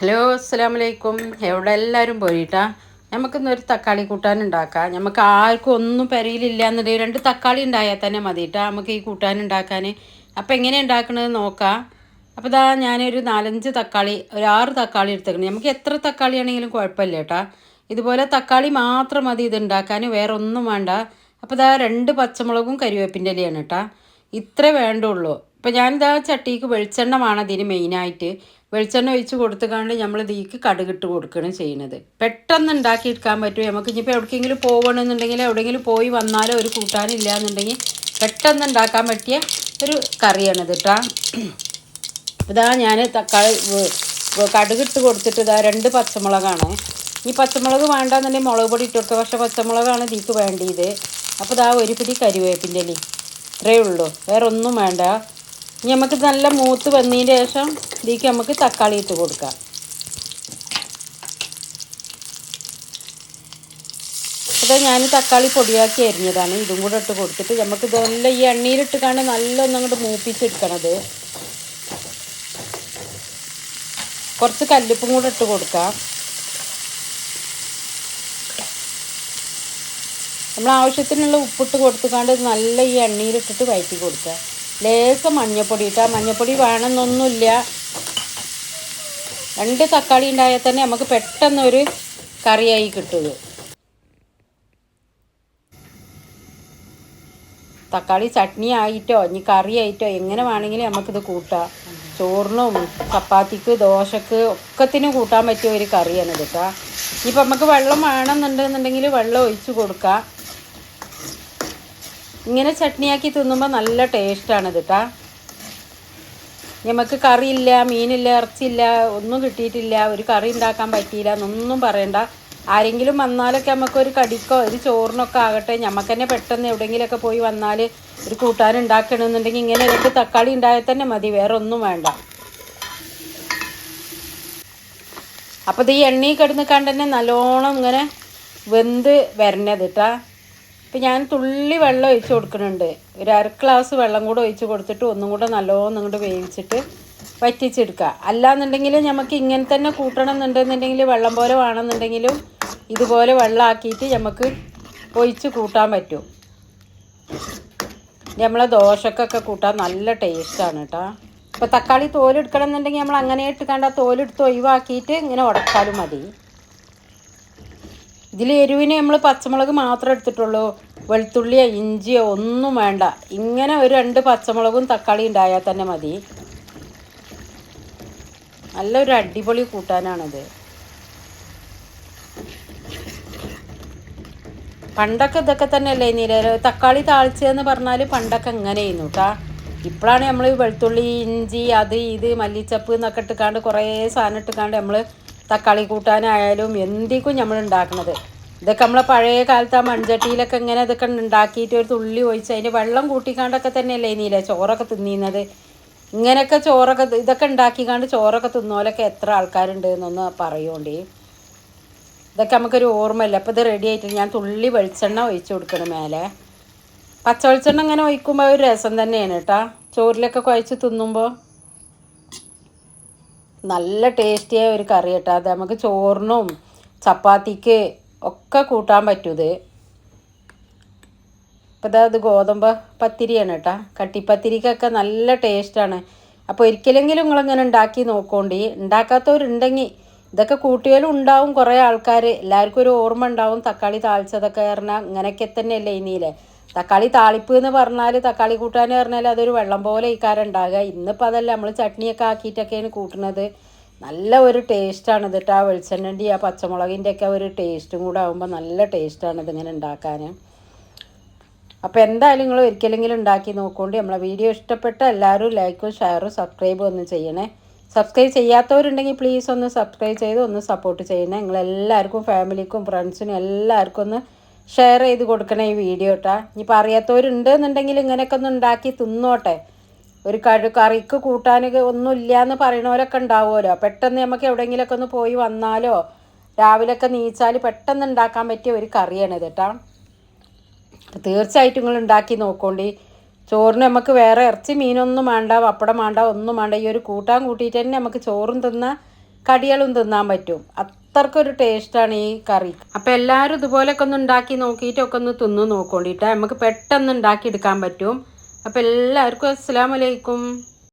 Hello അസ്സാം വലൈക്കും എവിടെ എല്ലാവരും പോയിട്ടാ? നമുക്കിന്നൊരു തക്കാളി കൂട്ടാൻ ഉണ്ടാക്കാം. നമുക്ക് ആർക്കും ഒന്നും പെരയിലില്ല എന്നുണ്ടെങ്കിൽ രണ്ട് തക്കാളി ഉണ്ടായാൽ തന്നെ മതി കേട്ടോ നമുക്ക് ഈ കൂട്ടാൻ ഉണ്ടാക്കാൻ. അപ്പോൾ എങ്ങനെ ഉണ്ടാക്കണത് നോക്കാം. അപ്പോൾ ഇതാ ഞാനൊരു നാലഞ്ച് തക്കാളി ഒരു ആറ് തക്കാളി എടുത്തേക്കണം. നമുക്ക് എത്ര തക്കാളി ആണെങ്കിലും കുഴപ്പമില്ല കേട്ടാ. ഇതുപോലെ തക്കാളി മാത്രം മതി ഇത് ഉണ്ടാക്കാൻ വേറെ ഒന്നും വേണ്ട. അപ്പോൾ ഇതാ രണ്ട് പച്ചമുളകും കരിവേപ്പിന്റെ ഇലയാണ് കേട്ടാ. ഇത്ര വേണ്ടുള്ളൂ. ഇപ്പം ഞാനിതാ ചട്ടിക്ക് വെളിച്ചെണ്ണമാണ് ഇതിന് മെയിനായിട്ട് വെളിച്ചെണ്ണ ഒഴിച്ച് കൊടുത്തുകൊണ്ട് നമ്മൾ തീക്ക് കടുകിട്ട് കൊടുക്കുകയാണ് ചെയ്യുന്നത് പെട്ടെന്ന് ഉണ്ടാക്കിയെടുക്കാൻ പറ്റും. നമുക്ക് ഇനിയിപ്പോൾ എവിടേക്കെങ്കിലും പോകണമെന്നുണ്ടെങ്കിൽ എവിടെയെങ്കിലും പോയി വന്നാലോ ഒരു കൂട്ടാനില്ല എന്നുണ്ടെങ്കിൽ പെട്ടെന്ന് ഉണ്ടാക്കാൻ പറ്റിയ ഒരു കറിയാണ് കേട്ടോ ഇതാ ഞാൻ തക്കാളി കടുകിട്ട് കൊടുത്തിട്ട് ഇതാ രണ്ട് പച്ചമുളകാണ്. ഈ പച്ചമുളക് വേണ്ടാന്നുണ്ടെങ്കിൽ മുളക് പൊടി ഇട്ട് കൊടുക്കുക പക്ഷേ പച്ചമുളകാണ് ഇതിക്ക് വേണ്ടിയത്. അപ്പോൾ ഇതാ ഒരു പിടി കരിവേപ്പിന്റെ ഇലയും. ഇത്രയേ ഉള്ളൂ. വേറെ ഒന്നും വേണ്ട. ഇനി നമുക്ക് നല്ല മൂത്ത് വന്നതിന് ശേഷം ഇതിലേക്ക് നമുക്ക് തക്കാളി ഇട്ട് കൊടുക്കാം. അപ്പോൾ ഞാൻ തക്കാളി പൊടിയാക്കി അരിഞ്ഞതാണ്. ഇതും കൂടെ ഇട്ട് കൊടുത്തിട്ട് നമുക്ക് ഇതെല്ലാം ഈ എണ്ണയിലിട്ട് കാണാൻ നല്ല ഒന്നങ്ങോട്ട് മൂപ്പിച്ചെടുക്കണത്. കുറച്ച് കല്ലുപ്പും കൂടെ ഇട്ട് കൊടുക്കാം. നമ്മൾ ആവശ്യത്തിനുള്ള ഉപ്പിട്ട് കൊടുത്തുകൊണ്ട് നല്ല ഈ എണ്ണയിലിട്ടിട്ട് വയറ്റി കൊടുക്കുക. ലേസം മഞ്ഞപ്പൊടി ഇട്ടാൽ മഞ്ഞപ്പൊടി വേണമെന്നൊന്നുമില്ല. രണ്ട് തക്കാളി ഉണ്ടായാൽ തന്നെ നമുക്ക് പെട്ടെന്നൊരു കറിയായി കിട്ടുള്ളൂ. തക്കാളി ചട്നി ആയിട്ടോ ഇനി കറി ആയിട്ടോ എങ്ങനെ വേണമെങ്കിലും നമുക്കിത് കൂട്ടാം. ചോറിനും ചപ്പാത്തിക്ക് ദോശക്ക് ഒക്കത്തിനും കൂട്ടാൻ പറ്റിയ ഒരു കറിയാണ് കേട്ടോ ഇനിയിപ്പോൾ നമുക്ക് വെള്ളം വേണമെന്നുണ്ടെന്നുണ്ടെങ്കിൽ വെള്ളം ഒഴിച്ച് കൊടുക്കാം. ഇങ്ങനെ ചട്നിയാക്കി തിന്നുമ്പോൾ നല്ല ടേസ്റ്റാണ് കേട്ടോ നമുക്ക് കറിയില്ല മീനില്ല ഇറച്ചിയില്ല ഒന്നും കിട്ടിയിട്ടില്ല ഒരു കറി ഉണ്ടാക്കാൻ പറ്റിയില്ല എന്നൊന്നും പറയണ്ട. ആരെങ്കിലും വന്നാലൊക്കെ നമുക്ക് ഒരു കടിക്കോ ഒരു ചോറിനൊക്കെ ആകട്ടെ നമുക്ക് തന്നെ പെട്ടെന്ന് എവിടെയെങ്കിലുമൊക്കെ പോയി വന്നാൽ ഒരു കൂട്ടാൻ ഉണ്ടാക്കണമെന്നുണ്ടെങ്കിൽ ഇങ്ങനെ രണ്ട് തക്കാളി ഉണ്ടായാൽ തന്നെ മതി വേറെ ഒന്നും വേണ്ട. അപ്പോൾ ഇത് ഈ എണ്ണയിൽ കിടന്ന് കണ്ട് തന്നെ നല്ലോണം ഇങ്ങനെ വെന്ത് വരണത് കേട്ടാ ഇപ്പം ഞാൻ തുള്ളി വെള്ളം ഒഴിച്ച് കൊടുക്കുന്നുണ്ട്. ഒരു അര ഗ്ലാസ് വെള്ളം കൂടെ ഒഴിച്ച് കൊടുത്തിട്ട് ഒന്നും കൂടെ നല്ലോണം ഇങ്ങോട്ട് വേവിച്ചിട്ട് വറ്റിച്ചെടുക്കുക. അല്ലാന്നുണ്ടെങ്കിൽ നമുക്ക് ഇങ്ങനെ തന്നെ കൂട്ടണം എന്നുണ്ടെന്നുണ്ടെങ്കിൽ വെള്ളം പോലെ വേണമെന്നുണ്ടെങ്കിലും ഇതുപോലെ വെള്ളമാക്കിയിട്ട് നമുക്ക് ഒഴിച്ച് കൂട്ടാൻ പറ്റും. നമ്മളെ ദോശക്കൊക്കെ കൂട്ടാൻ നല്ല ടേസ്റ്റാണ് കേട്ടോ ഇപ്പോൾ തക്കാളി തോലെടുക്കണം എന്നുണ്ടെങ്കിൽ നമ്മൾ അങ്ങനെ ഇട്ട് കണ്ട തോലെടുത്ത് ഒഴിവാക്കിയിട്ട് ഇങ്ങനെ ഉടച്ചാലും മതി. ഇതിൽ എരിവിന് നമ്മൾ പച്ചമുളക് മാത്രമേ എടുത്തിട്ടുള്ളൂ. വെളുത്തുള്ളിയോ ഇഞ്ചിയോ ഒന്നും വേണ്ട. ഇങ്ങനെ ഒരു രണ്ട് പച്ചമുളകും തക്കാളി ഉണ്ടായാൽ തന്നെ മതി. നല്ലൊരു അടിപൊളി കൂട്ടാനാണിത്. പണ്ടൊക്കെ ഇതൊക്കെ തന്നെയല്ലേ നീര തക്കാളി താളിച്ചതെന്ന് പറഞ്ഞാൽ പണ്ടൊക്കെ ഇങ്ങനെ ചെയ്യുന്നു കേട്ടാ ഇപ്പോഴാണ് നമ്മൾ വെളുത്തുള്ളി ഇഞ്ചി അത് ഇത് മല്ലിച്ചപ്പ് എന്നൊക്കെ ഇട്ടുകാണ്ട് കുറേ സാധനം ഇട്ടുകാണ്ട് നമ്മൾ തക്കാളി കൂട്ടാനായാലും എന്തിക്കും നമ്മൾ ഉണ്ടാക്കുന്നത് ഇതൊക്കെ നമ്മളെ പഴയ കാലത്ത് ആ മൺചട്ടിയിലൊക്കെ ഇങ്ങനെ ഇതൊക്കെ ഉണ്ടാക്കിയിട്ട് ഒരു തുള്ളി ഒഴിച്ച് അതിന്റെ വെള്ളം കൂട്ടിക്കാണ്ടൊക്കെ തന്നെയല്ലേ നീല ചോറൊക്കെ തിന്നീന്നത്. ഇങ്ങനെയൊക്കെ ചോറൊക്കെ ഇതൊക്കെ ഉണ്ടാക്കിക്കാണ്ട് ചോറൊക്കെ തിന്നോലൊക്കെ എത്ര ആൾക്കാരുണ്ട് എന്നൊന്ന് പറയുകൊണ്ടേ ഇതൊക്കെ നമുക്കൊരു ഓർമ്മയില്ല. അപ്പോൾ ഇത് റെഡി ആയിട്ട് ഞാൻ തുള്ളി വെളിച്ചെണ്ണ ഒഴിച്ച് കൊടുക്കണം മേലെ. പച്ച വെളിച്ചെണ്ണ ഇങ്ങനെ ഒഴിക്കുമ്പോൾ ഒരു രസം തന്നെയാണ് കേട്ടോ. ചോറിലൊക്കെ കുഴച്ച് തിന്നുമ്പോൾ നല്ല ടേസ്റ്റിയായ ഒരു കറി കേട്ടോ അത് നമുക്ക് ചോറിനും ചപ്പാത്തിക്ക് ഒക്കെ കൂട്ടാൻ പറ്റൂത്. ഇത് അപ്പോൾ ഇതാ അത് ഗോതമ്പ് പത്തിരിയാണ് കേട്ടോ കട്ടിപ്പത്തിരിക്കൊക്കെ നല്ല ടേസ്റ്റാണ്. അപ്പോൾ ഒരിക്കലെങ്കിലും നിങ്ങളിങ്ങനെ ഉണ്ടാക്കി നോക്കോണ്ടി. ഉണ്ടാക്കാത്തവരുണ്ടെങ്കിൽ ഇതൊക്കെ കൂട്ടിയാലും ഉണ്ടാവും കുറേ ആൾക്കാർ എല്ലാവർക്കും ഒരു ഓർമ്മ ഉണ്ടാവും. തക്കാളി താളിച്ചതൊക്കെ പറഞ്ഞാൽ ഇങ്ങനെയൊക്കെ തന്നെയല്ലേ ഇനിയില്ലേ? തക്കാളി താളിപ്പ് എന്ന് പറഞ്ഞാൽ തക്കാളി കൂട്ടാൻ പറഞ്ഞാൽ അതൊരു വെള്ളം പോലെ ഇക്കാരം ഉണ്ടാകുക ഇന്നിപ്പോൾ അതല്ല നമ്മൾ ചട്നിയൊക്കെ ആക്കിയിട്ടൊക്കെയാണ് കൂട്ടുന്നത്. നല്ല ഒരു ടേസ്റ്റാണ് ഇതിട്ട് ആ വെളിച്ചെണ്ണന്റെ ആ പച്ചമുളകിന്റെ ഒക്കെ ഒരു ടേസ്റ്റും കൂടെ ആകുമ്പോൾ നല്ല ടേസ്റ്റാണ് ഇതിങ്ങനെ ഉണ്ടാക്കാൻ അപ്പോൾ എന്തായാലും നിങ്ങൾ ഒരിക്കലെങ്കിലും ഉണ്ടാക്കി നോക്കുകൊണ്ട് നമ്മളെ വീഡിയോ ഇഷ്ടപ്പെട്ട എല്ലാവരും ലൈക്കും ഷെയറും സബ്സ്ക്രൈബും ഒന്ന് ചെയ്യണേ. സബ്സ്ക്രൈബ് ചെയ്യാത്തവരുണ്ടെങ്കിൽ പ്ലീസ് ഒന്ന് സബ്സ്ക്രൈബ് ചെയ്ത് ഒന്ന് സപ്പോർട്ട് ചെയ്യണേ. നിങ്ങളെല്ലാവർക്കും ഫാമിലിക്കും ഫ്രണ്ട്സിനും എല്ലാവർക്കും ഒന്ന് ഷെയർ ചെയ്ത് കൊടുക്കണേ ഈ വീഡിയോ കേട്ടാ ഇനിയിപ്പോൾ അറിയാത്തവരുണ്ട് എന്നുണ്ടെങ്കിൽ ഇങ്ങനെയൊക്കെ ഒന്ന് ഉണ്ടാക്കി തിന്നോട്ടെ. ഒരു കഴു കറിക്ക് കൂട്ടാൻ ഒന്നും ഇല്ല എന്ന് പറയണവരൊക്കെ ഉണ്ടാവുമല്ലോ. പെട്ടെന്ന് നമുക്ക് എവിടെയെങ്കിലുമൊക്കെ ഒന്ന് പോയി വന്നാലോ രാവിലെയൊക്കെ നീച്ചാൽ പെട്ടെന്ന് ഉണ്ടാക്കാൻ പറ്റിയ ഒരു കറിയാണ് ഇത് കേട്ടോ തീർച്ചയായിട്ടും നിങ്ങൾ ഉണ്ടാക്കി നോക്കോണ്ടി. ചോറിന് നമുക്ക് വേറെ ഇറച്ചി മീനൊന്നും വേണ്ട പപ്പടം വേണ്ട ഒന്നും വേണ്ട ഈ ഒരു കൂട്ടാൻ കൂട്ടിയിട്ട് തന്നെ നമുക്ക് ചോറും തിന്നാം കടികളും തിന്നാൻ പറ്റും. അത്രക്കൊരു ടേസ്റ്റാണ് ഈ കറി. അപ്പോൾ എല്ലാവരും ഇതുപോലൊക്കെ ഒന്ന് ഉണ്ടാക്കി നോക്കിയിട്ടൊക്കെ ഒന്ന് തിന്നു നോക്കോണ്ടിട്ട്. നമുക്ക് പെട്ടെന്ന് ഉണ്ടാക്കി എടുക്കാൻ പറ്റും. അപ്പോൾ എല്ലാവർക്കും അസ്സലാമലൈക്കും